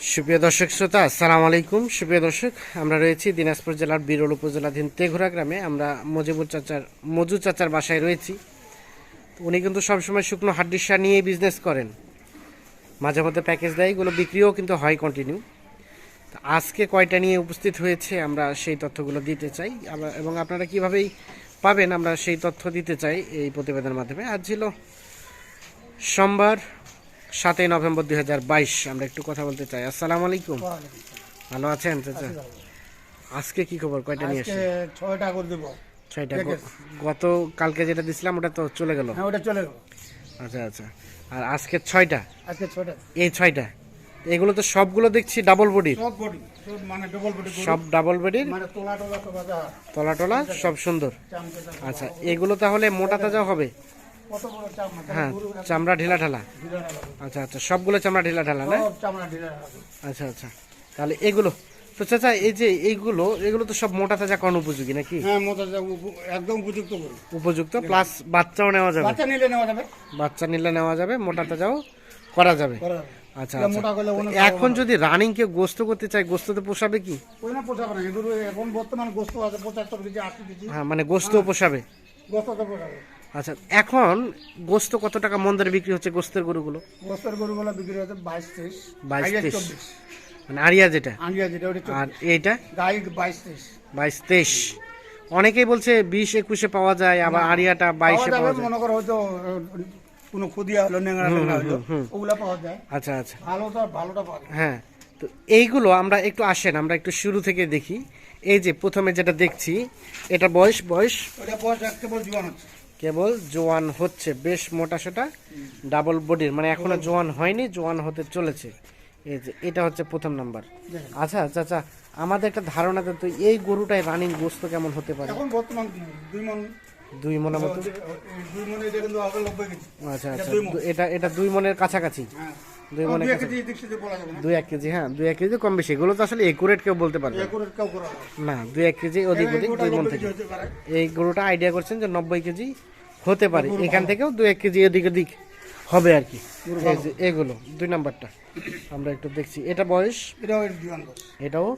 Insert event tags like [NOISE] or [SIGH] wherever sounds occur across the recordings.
সুপ্রিয় দর্শক শ্রোতা, আসসালামু আলাইকুম। সুপ্রিয় দর্শক, আমরা রয়েছি দিনাজপুর জেলার বিরল উপজেলাধীন তেঘোরা গ্রামে। আমরা মজিবুর চাচার, মজু চাচার বাসায় রয়েছি। উনি কিন্তু সবসময় শুকনো হাড্ডির সার নিয়েই বিজনেস করেন। মাঝে মধ্যে প্যাকেজ দেয়, এগুলো বিক্রিও কিন্তু হয় কন্টিনিউ আজকে কয়টা নিয়ে উপস্থিত হয়েছে, আমরা সেই তথ্যগুলো দিতে চাই। এবং আপনারা কিভাবেই পাবেন, আমরা সেই তথ্য দিতে চাই এই প্রতিবেদনের মাধ্যমে। আজ ছিল সোমবার সাতই নভেম্বর দুই হাজার বাইশ আমরা একটু কথা বলতে চাই। আসসালামু আলাইকুম। ভালো আছেন চাচা? আজকে কি খবর? কয়টা নিয়ে এসে ছয়টা করে দেবো। ছয়টা গত কালকে যেটা দিছিলাম ওটা তো চলে গেল। হ্যাঁ ওটা চলে গেল। আচ্ছা আচ্ছা। আর আজকে ছয়টা? আজকে ছয়টা। এই ছয়টা? এগুলো তো সবগুলো দেখছি ডাবল বডির সব বডি মানে ডবল বডি সব ডাবল বডির মানে তোলা টোলা সব তলা টলা সব সুন্দর। আচ্ছা এগুলো তাহলে মোটা তাজা হবে? বড় হ্যাঁ চামড়া ঢিলা ঢালা। আচ্ছা আচ্ছা সবগুলো চামড়া ঢিলা ঢালা না। আচ্ছা আচ্ছা তাহলে এগুলো তো চাচা এই যে এইগুলো এগুলো তো সব মোটা তাজা কোন উপযোগী নাকি? হ্যাঁ মোটা উপ- একদম উপযুক্ত উপযুক্ত প্লাস বাচ্চাও নেওয়া যাবে। বাচ্চা নিলে নেওয়া যাবে। বাচ্চা নিলে নেওয়া যাবে মোটা তাজাও করা যাবে। আচ্ছা আচ্ছা। এখন যদি রানিং কে গোস্ত করতে চাই গোস্ত তো পোষাবে কি? ওই না পোষাবে না এখন বর্তমান গোস্ত আছে পঁচাত্তর কেজি আশি কেজি। হ্যাঁ মানে গোস্ত পোষাবে। গোস্ত পোষাবে। আচ্ছা এখন গোস্ত কত টাকা মন দরে বিক্রি হচ্ছে গোস্তের গরুগুলো? গোস্তের গরুগুলো বিক্রি হচ্ছে বাইশ তেইশ বাইশ, তেইশ। মানে আরিয়া যেটা? আন্ডিয়া যেটা ওটা আর এইটা? গাই বাইশ তেইশ বাইশ তেইশ অনেকেই বলছে বিশ একুশে পাওয়া যায় আবার আরিয়াটা বাইশে পাওয়া যায়। মনে করো হয়তো কোনো খুদিয়া হলো নেংরা হলো ওগুলা পাওয়া যায়। আচ্ছা আচ্ছা। ভালোটা ভালোটা পাওয়া যায়। হ্যাঁ তো এইগুলো আমরা একটু আসেন আমরা একটু শুরু থেকে দেখি। এই যে প্রথমে যেটা দেখছি এটা বয়স বয়স? ওটা বয়স এক কেবল জীবন হচ্ছে। কেবল জোয়ান হচ্ছে বেশ মোটা সেটা ডাবল বডির মানে এখনও জোয়ান হয়নি জোয়ান হতে চলেছে। এই যে এটা হচ্ছে প্রথম নাম্বার। আচ্ছা চাচা আচ্ছা আমাদের একটা ধারণা তো এই গরুটাই রানিং গোস্ত কেমন হতে পারে? এখন বর্তমান দুই মন। দুই মনের মতো? দুই মনে এটা কিন্তু আগে নব্বই কেজি। আচ্ছা আচ্ছা এটা এটা দুই মনের কাছাকাছি? হ্যাঁ। দুই এক কেজি হ্যাঁ দুই এক কেজি কম বেশি। এগুলো তো আসলে একুরেট কেউ বলতে পারবে না। দুই এক কেজি দুই মন থেকে। এই গরুটা আইডিয়া করছেন যে নব্বই কেজি হতে পারে। এখান থেকেও দু এক কেজি এদিক ওদিক হবে আর কি। এগুলো দুই নাম্বারটা। আমরা একটু দেখছি। এটা বয়স? এটাও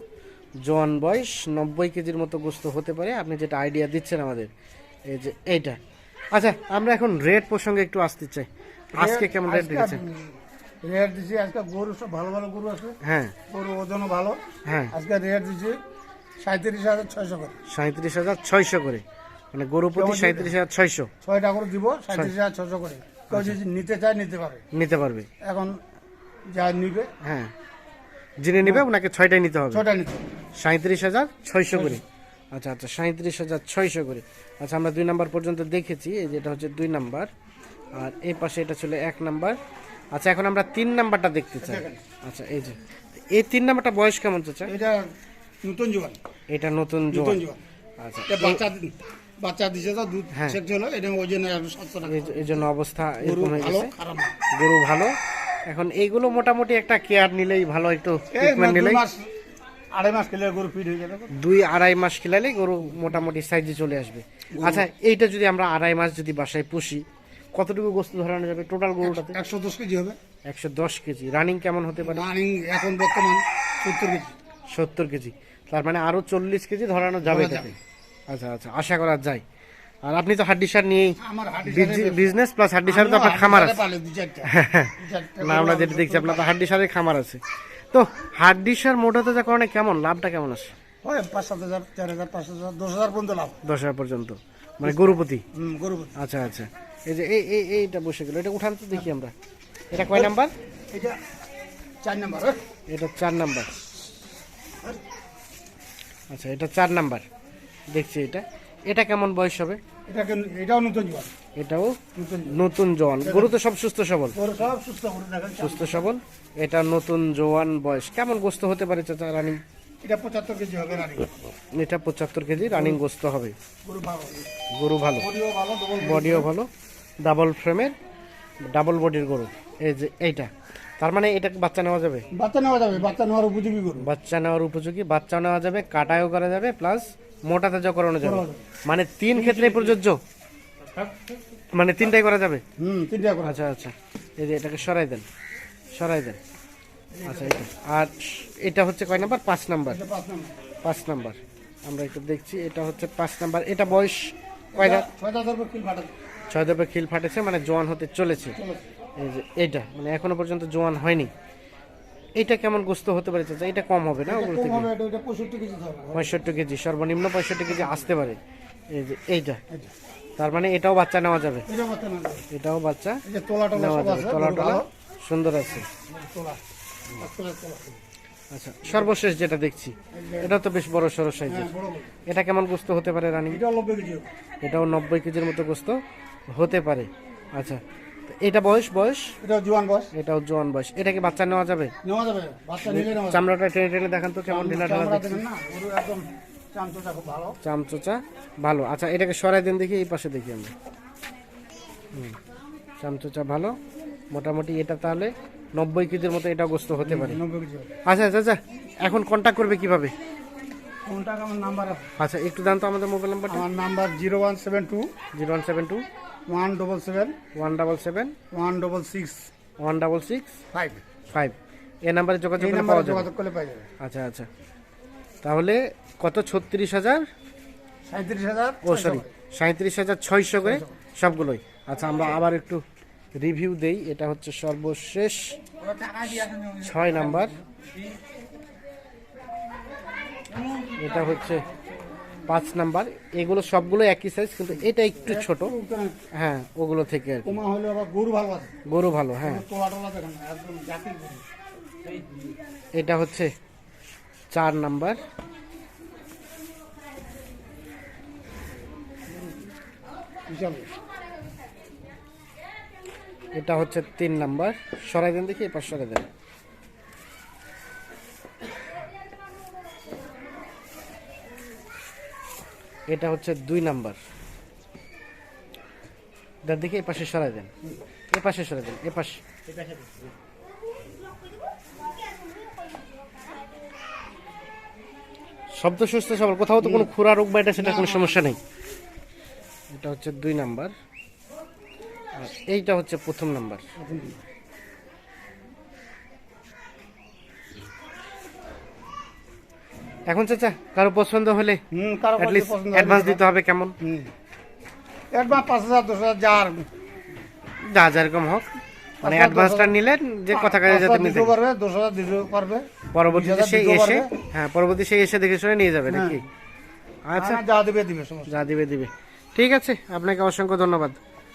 জোয়ান বয়স। নব্বই কেজির মতো গোস্ত হতে পারে। আপনি যেটা আইডিয়া দিচ্ছেন আমাদের এই যে এইটা। আচ্ছা আমরা এখন রেট প্রসঙ্গে একটু আসতে চাই। আজকে কেমন রেট দিয়েছেন রেট দিছি আজকে গরু সব ভালো ভালো গরু আছে। হ্যাঁ। গরু ওজনও ভালো। হ্যাঁ। আজকে রেট দিছি সাঁত্রিশ হাজার ছয়শো করে। সাঁত্রিশ হাজার ছয়শো করে। মানে গরু প্রতি সাঁত্রিশ হাজার ছয়শো। ছয়টা করে দিব সাঁত্রিশ হাজার ছয়শো করে। কেউ যদি নিতে চায় নিতে পারে। নিতে পারবে। এখন যা নিবে হ্যাঁ। যিনি নেবে ওনাকে ছয়টাই নিতে হবে। ছয়টা নিতে। সাঁত্রিশ হাজার ছয়শো করে। আচ্ছা আচ্ছা সাঁত্রিশ হাজার ছয়শো করে। আচ্ছা আমরা দুই নাম্বার পর্যন্ত দেখেছি এই যেটা হচ্ছে দুই নাম্বার। আর এই পাশে এটা ছিল এক নাম্বার। আচ্ছা এখন আমরা তিন নাম্বারটা দেখতে চাই। আচ্ছা এই যে এই তিন নাম্বারটা বয়স কেমন চাচা? এটা নতুন জোয়ান। এটা নতুন জোয়ান। আচ্ছা বাচ্চা বাচ্চা দিছে তো দুধ হ্যাঁ। হলো এটা ওই জন্য এই- জন্য অবস্থা এরকম হয়ে গেছে। গরু ভালো। এখন এইগুলো মোটামুটি একটা কেয়ার নিলেই ভালো একটু ট্রিটমেন্ট নিলেই। আড়াই মাস খেলে গরু ফিট হয়ে যাবে। দুই আড়াই মাস খেলালে গরু মোটামুটি সাইজে চলে আসবে। আচ্ছা এইটা যদি আমরা আড়াই মাস যদি বাসায় পুষি কতটুকু গোস্ত ধরানো যাবে টোটাল গরুটাতে? একশো দশ কেজি হবে। একশো দশ কেজি। রানিং কেমন হতে পারে? রানিং এখন বর্তমান সত্তর কেজি। সত্তর কেজি। তার মানে আরও চল্লিশ কেজি ধরানো যাবে এটাতে। আচ্ছা আচ্ছা আশা করা যায়। আর আপনি তো হাড্ডি সার নিয়েই বিজনেস প্লাস হাড্ডি সার তো আপনার খামার আছে। [LAUGHS] না আমরা যেটা দেখছি আপনার তো হাড্ডি সারের খামার আছে। তো হাড্ডি সার মোটা তাজা কারণে কেমন? লাভটা কেমন আছে? পাঁচ সাত হাজার চার হাজার পাঁচ হাজার দশ হাজার পর্যন্ত লাভ। দশ হাজার পর্যন্ত। মানে গরুপতি। আচ্ছা আচ্ছা। এই যে এই এই এইটা বসে গেল। এটা উঠান তো দেখি আমরা। এটা কয় নাম্বার? এটা চার নাম্বার হ্যাঁ? এটা চার নাম্বার। আচ্ছা এটা চার নাম্বার। দেখছি এটা। এটা কেমন বয়স হবে? এটাকে এটাও নতুন জোয়ান। এটাও নতুন নতুন জোয়ান। গরু তো সব সুস্থ সবল। সুস্থ সবল। এটা নতুন জোয়ান বয়স। কেমন গোস্ত হতে পারে চাচা রানিং? এটা পঁচাত্তর কেজি হবে রানিং এটা পঁচাত্তর কেজি রানিং গোস্ত হবে। গরু ভালো। গরু ভালো। বডিও ভালো ডবল ফ্রেমের ডাবল বডির গরু। এই যে এইটা। তার মানে এটা বাচ্চা নেওয়া যাবে? বাচ্চা নেওয়া যাবে বাচ্চা নেওয়ার উপযোগী গরু। বাচ্চা নেওয়ার উপযোগী বাচ্চা নেওয়া যাবে কাটাও করা যাবে প্লাস মোটা তাজা করানো যাবে। মানে তিন ক্ষেত্রে প্রযোজ্য? মানে তিনটাই করা যাবে? হুম তিনটা করে আচ্ছা আচ্ছা। এই যে এটাকে সরাই দেন সরাই দেন। আচ্ছা এটা আর এটা হচ্ছে কয় নাম্বার? পাঁচ নাম্বার। পাঁচ নাম্বার। আমরা একটু দেখছি এটা হচ্ছে পাঁচ নাম্বার। এটা বয়স কয় দাঁত ছয় দপে খিল ফাটেছে মানে জোয়ান হতে চলেছে। চলো এই যে এইটা মানে এখনও পর্যন্ত জোয়ান হয়নি। এটা কেমন গোস্ত হতে পারে চাচা? এটা কম হবে না ওগুলো থেকে? এটা পঁয়ষট্টি কেজি সর্বনিম্ন পঁয়ষট্টি কেজি আসতে পারে। এই যে এইটা। তার মানে এটাও বাচ্চা নেওয়া যাবে। এটা এটাও বাচ্চা নেওয়া যাবে। আছে তলা গরু টলা ভালো। সুন্দর আছে। আচ্ছা সর্বশেষ যেটা দেখছি এটা তো বেশ বড় সড়ো সাইজের এটা কেমন গোস্ত হতে পারে রানী। এটাও নব্বই কেজির মতো গোস্ত হতে পারে। আচ্ছা এটা বয়স বয়স? এটা জোয়ান বস এটাও জোয়ান বয়স। এটা কি বাচ্চা নেওয়া যাবে? নেওয়া যাবে বাচ্চা নিলে নেওয়া চামড়াটা টেনে টেনে দেখান তো কেমন ঢেলা না একদম চামচটা খুব ভালো। চামচোচা ভালো। আচ্ছা এটাকে সরাই দিন দেখি এই পাশে দেখি আমরা। হুম চামচোচা ভালো। মোটামুটি এটা তাহলে নব্বই কেজির মতো এটা গোস্ত হতে পারে। আচ্ছা আচ্ছা আচ্ছা। এখন কন্ট্যাক্ট করবে কীভাবে? কোনটা আমার নাম্বার আছে। আচ্ছা একটু জানতো আমাদের মোবাইল নাম্বারটা আমার number zero one seven two zero one seven two one double seven one double seven one double six one double six five five এই নাম্বারে যোগাযোগ করে পাওয়া যাবে। যোগাযোগ করলে যাবে। আচ্ছা আচ্ছা। তাহলে কত? ছত্রিশ হাজার? সাঁত্রিশ হাজার ও সরি সাঁত্রিশ হাজার ছয়শো করে। সবগুলোই। আচ্ছা আমরা আবার একটু রিভিউ দেই এটা হচ্ছে সর্বশেষ ছয় নাম্বার। এটা হচ্ছে পাঁচ নাম্বার। এগুলো সবগুলো একই সাইজ কিন্তু এটা একটু ছোট। হ্যাঁ ওগুলো থেকে গরু ভালো গরু ভালো হ্যাঁ। এটা হচ্ছে চার নাম্বার। হিসাবে এটা হচ্ছে তিন নাম্বার। সরাই দেন দেখি এবার সরাই দেন। এটা হচ্ছে দুই নাম্বার। দেন দেখি এ পাশে সরাই দেন। এ পাশে সরাই দেন এ পাশে শব্দ সুস্থ সবার কোথাও তো কোনো খুরা রোগ বা এটা সেটা কোনো সমস্যা নেই। এটা হচ্ছে দুই নাম্বার। এইটা হচ্ছে প্রথম নাম্বার। এখন চাচা কারও পছন্দ হলে অ্যাডভান্স দিতে হবে কেমন? অ্যাডভান্স পাঁচ হাজার দশ হাজার যা আর যা যেরকম হোক। মানে অ্যাডভান্সটা নিলেন যে কথা কাজে যাতে মিলতে পারবে দশ হাজার পারবে পরবর্তীতে এসে হ্যাঁ পরবর্তী এসে দেখে শুনে নিয়ে যাবে নাকি? আচ্ছা। হ্যাঁ, যা দেবে দিবে যা দিবে দিবে। ঠিক আছে আপনাকে অসংখ্য ধন্যবাদ।